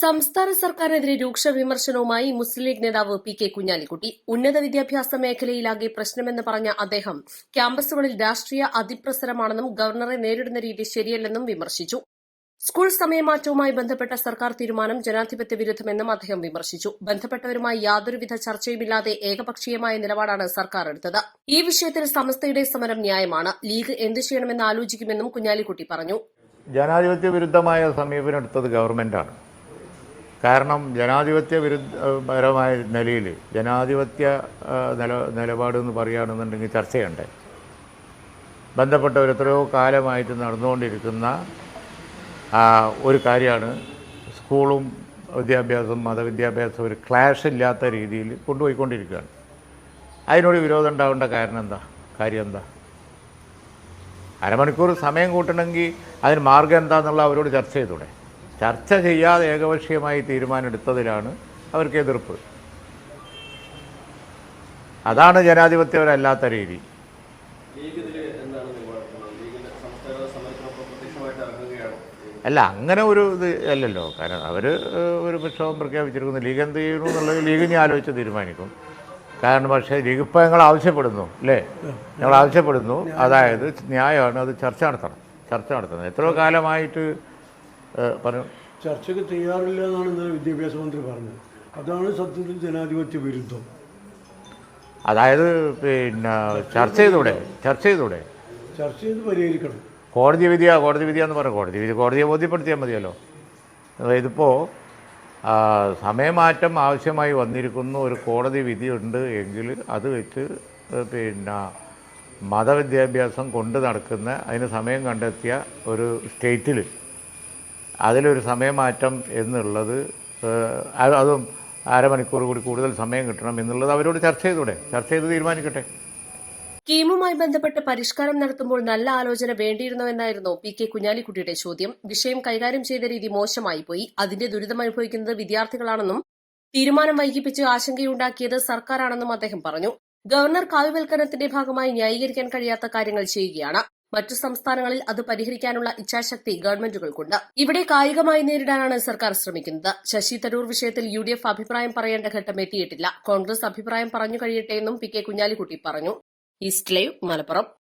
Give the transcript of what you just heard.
സംസ്ഥാന സർക്കാരിനെതിരെ രൂക്ഷ വിമർശനവുമായി മുസ്ലിം ലീഗ് നേതാവ് പി കെ കുഞ്ഞാലിക്കുട്ടി. ഉന്നത വിദ്യാഭ്യാസ മേഖലയിലാകെ പ്രശ്നമെന്ന് പറഞ്ഞ അദ്ദേഹം ക്യാമ്പസുകളിൽ രാഷ്ട്രീയ അതിപ്രസരമാണെന്നും ഗവർണറെ നേരിടുന്ന രീതി ശരിയല്ലെന്നും വിമർശിച്ചു. സ്കൂൾ സമയമാറ്റവുമായി ബന്ധപ്പെട്ട സർക്കാർ തീരുമാനം ജനാധിപത്യ വിരുദ്ധമെന്നും അദ്ദേഹം വിമർശിച്ചു. ബന്ധപ്പെട്ടവരുമായി യാതൊരുവിധ ചർച്ചയുമില്ലാതെ ഏകപക്ഷീയമായ നിലപാടാണ് സർക്കാർ എടുത്തത്. ഈ വിഷയത്തിൽ സമസ്തയുടെ സമരം ന്യായമാണ്. ലീഗ് എന്തു ചെയ്യണമെന്ന് ആലോചിക്കുമെന്നും കുഞ്ഞാലിക്കുട്ടി പറഞ്ഞു. ജനാധിപത്യ വിരുദ്ധമായ സമീപനം എടുത്തത് ഗവൺമെന്റാണ് കാരണം ജനാധിപത്യ വിരുദ്ധപരമായ നിലയിൽ ജനാധിപത്യ നില നിലപാട് എന്ന് പറയുകയാണെന്നുണ്ടെങ്കിൽ ചർച്ചയുണ്ട്. ബന്ധപ്പെട്ട എത്രയോ കാലമായിട്ട് നടന്നുകൊണ്ടിരിക്കുന്ന ഒരു കാര്യമാണ് സ്കൂളും വിദ്യാഭ്യാസം മതവിദ്യാഭ്യാസവും ഒരു ക്ലാഷ് ഇല്ലാത്ത രീതിയിൽ കൊണ്ടുപോയിക്കൊണ്ടിരിക്കുകയാണ്. അതിനോട് വിരോധം ഉണ്ടാവേണ്ട കാരണം എന്താ? കാര്യം എന്താ? അരമണിക്കൂർ സമയം കൂട്ടണമെങ്കിൽ അതിന് മാർഗം എന്താണെന്നുള്ള അവരോട് ചർച്ച ചെയ്തൂടെ? ചർച്ച ചെയ്യാതെ ഏകപക്ഷീയമായി തീരുമാനമെടുത്തതിലാണ് അവർക്ക് എതിർപ്പ്. അതാണ് ജനാധിപത്യപരമല്ലാത്ത രീതി. അല്ല അങ്ങനെ ഒരു ഇത് അല്ലല്ലോ. കാരണം അവർ ഒരു പ്രക്ഷോഭം പ്രഖ്യാപിച്ചിരിക്കുന്നു. ലീഗ് എന്ത് ചെയ്യുന്നു എന്നുള്ളത് ലീഗ് ഞാൻ ആലോചിച്ച് തീരുമാനിക്കും. കാരണം പക്ഷേ ലീഗ് ഇപ്പോൾ ഞങ്ങൾ ആവശ്യപ്പെടുന്നു അല്ലേ? ഞങ്ങൾ ആവശ്യപ്പെടുന്നു. അതായത് ന്യായമാണ് അത് ചർച്ച നടത്തണം. ചർച്ച നടത്തണം. എത്രയോ കാലമായിട്ട് പറഞ്ഞു ചർച്ചയ്ക്ക് തയ്യാറില്ല എന്നാണ് ഇന്നലെ വിദ്യാഭ്യാസ മന്ത്രി പറഞ്ഞത്. അതാണ് സത്യത്തിൽ ജനാധിപത്യ വിരുദ്ധം. അതായത് പിന്നെ ചർച്ച ചെയ്തൂടെ? ചർച്ച ചെയ്തൂടെ? ചർച്ച ചെയ്ത് പരിഹരിക്കണം. കോടതി വിധിയാ കോടതി വിധിയാന്ന് പറയാം കോടതി വിധി കോടതിയെ ബോധ്യപ്പെടുത്തിയാൽ മതിയല്ലോ. ഇതിപ്പോൾ സമയമാറ്റം ആവശ്യമായി വന്നിരിക്കുന്ന ഒരു കോടതി വിധിയുണ്ട് എങ്കിൽ അത് വെച്ച് പിന്നെ മതവിദ്യാഭ്യാസം കൊണ്ട് നടക്കുന്ന അതിന് സമയം കണ്ടെത്തിയ ഒരു സ്റ്റേറ്റിൽ അതിലൊരു സമയമാറ്റം എന്നുള്ളത് അത് അരമണിക്കൂർ കൂടി കൂടുതൽ സമയം കിട്ടണം എന്നുള്ളത് അവരോട് ചർച്ച ചെയ്തൂടെ? ചർച്ച ചെയ്ത് തീരുമാനിക്കട്ടെ. സ്കീമുമായി ബന്ധപ്പെട്ട് പരിഷ്കാരം നടത്തുമ്പോൾ നല്ല ആലോചന വേണ്ടിയിരുന്നുവെന്നായിരുന്നു പി കെ കുഞ്ഞാലിക്കുട്ടിയുടെ ചോദ്യം. വിഷയം കൈകാര്യം ചെയ്ത രീതി മോശമായി പോയി. അതിന്റെ ദുരിതം അനുഭവിക്കുന്നത് വിദ്യാർത്ഥികളാണെന്നും തീരുമാനം വൈകിപ്പിച്ച് ആശങ്കയുണ്ടാക്കിയത് സർക്കാരാണെന്നും അദ്ദേഹം പറഞ്ഞു. ഗവർണർ കാവ്യവൽക്കരണത്തിന്റെ ഭാഗമായി ന്യായീകരിക്കാൻ കഴിയാത്ത കാര്യങ്ങൾ ചെയ്യുകയാണ്. മറ്റു സംസ്ഥാനങ്ങളിൽ അത് പരിഹരിക്കാനുള്ള ഇച്ഛാശക്തി ഗവൺമെന്റുകൾക്കുണ്ട്. ഇവിടെ കായികമായി നേരിടാനാണ് സർക്കാർ ശ്രമിക്കുന്നത്. ശശി തരൂർ വിഷയത്തിൽ യു ഡി എഫ് അഭിപ്രായം പറയേണ്ട ഘട്ടം എത്തിയിട്ടില്ല. കോൺഗ്രസ് അഭിപ്രായം പറഞ്ഞു കഴിയട്ടെ എന്നും പി കെ കുഞ്ഞാലിക്കുട്ടി പറഞ്ഞു. East Live Malappuram.